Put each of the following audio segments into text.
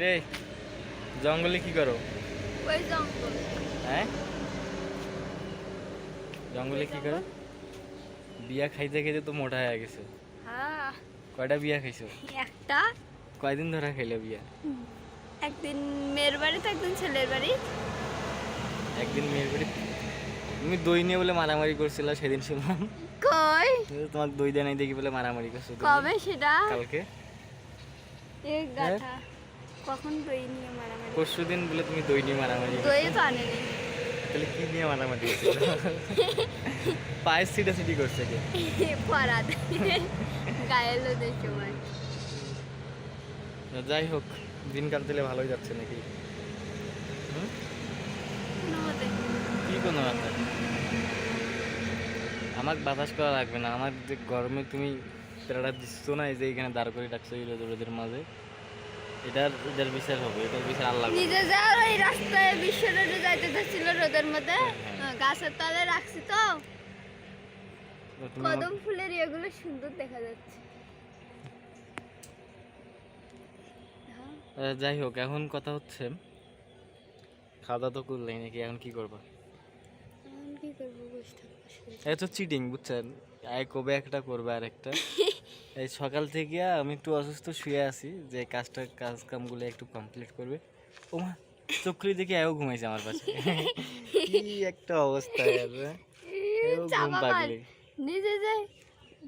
রে জঙ্গলে কি করো? ওই জঙ্গল। হ্যাঁ? জঙ্গলে কি করো? বিয়া খাইতে খাইতে তো মোটা হয়ে গেছে। হ্যাঁ। কয়টা বিয়া খাইছো? একটা। কয়দিন ধরে খাইলে বিয়া? একদিন মেয়ের বাড়িতে একদিন ছেলের বাড়ি। একদিন মেয়ের বাড়ি? তুমি দই নিয়ে বলে মারামারি করছিল সেদিন শুনলাম। কই? তোমার দই দেয় নাই দেখি বলে মারামারি করছ কবে সেটা? কালকে? এ গাথা। কখন দই নিয়ে মারামারি পরশু দিন বলে তুমি দই নিয়ে মারামারি। দই তো আনেনি। তাহলে কি নিয়ে মারামারি করছিল পায়ের সিটা সিটি করছে কে? পরাদ গায়ে লোদের সময়। যাই হোক দিনকাল তাহলে ভালোই যাচ্ছে নাকি? কি কোনো ব্যাপার আমার বাতাস করা লাগবে না। আমার যে গরমে তুমি প্যারাটা দিচ্ছ না এই যে এখানে দাঁড় করে রাখছো রোদের মাঝে। এটার এটার বিচার হবে এটার বিচার আল্লাহ নিজে যাওয়ার ওই রাস্তায় বিশ্ব রোডে যাইতে যাচ্ছিল রোদের মধ্যে। হ্যাঁ। গাছের তলে রাখছি তো। কদম ফুলের সুন্দর দেখা যাচ্ছে। হ্যাঁ, যাই হোক এখন কথা হচ্ছে খাওয়া দাওয়া তো করলেই নাকি এখন কি করবা? এখন করব বসে থাকব শুয়ে। এটা তো চিটিং বুঝছেন? আয় কবে একটা করবে আর একটা এই সকাল থেকে আমি একটু অসুস্থ শুয়ে আছি যে কাজটা কাজ কামগুলো একটু কমপ্লিট করবে। ও মা চোখ খুলে দেখি আয়ও ঘুমাইছে আমার পাশে। কি একটা অবস্থা হ্যাঁ? ঘুম। পাগলি। নিজে যে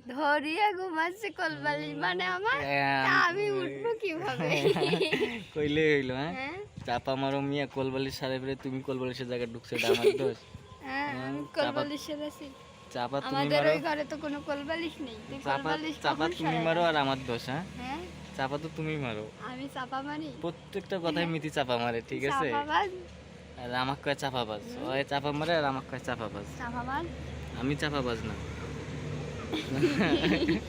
ধরিয়া ঘুমাচ্ছে কলবালিশ মানে আমার হ্যাঁ, আমি উঠবো কীভাবে? কইলে হইল হ্যাঁ? হ্যাঁ? চাপা মারো মিয়া কোলবালিশ সারে ফেলে তুমি কোলবালিশের জায়গায় ঢুকছো এটা আমার দোষ। হ্যাঁ আমি চাপা- কলবালিশের আছি। চাপা তুমি মারো। ওই ঘরে তো কোনো কলবালিশ নেই। চাপা চাপা তুমি মারো আর আমার দোষ হ্যাঁ? হ্যাঁ? চাপা তো তুমি মারো। আমি চাপা মারি? প্রত্যেকটা কথাই মিতি চাপা মারে ঠিক আছে? আর আমাকে কয় চাপাবাজ? ওই চাপা মারে আর আমাকে কয় চাপাবাজ। চাপাবাজ? আমি চাপাবাজ না।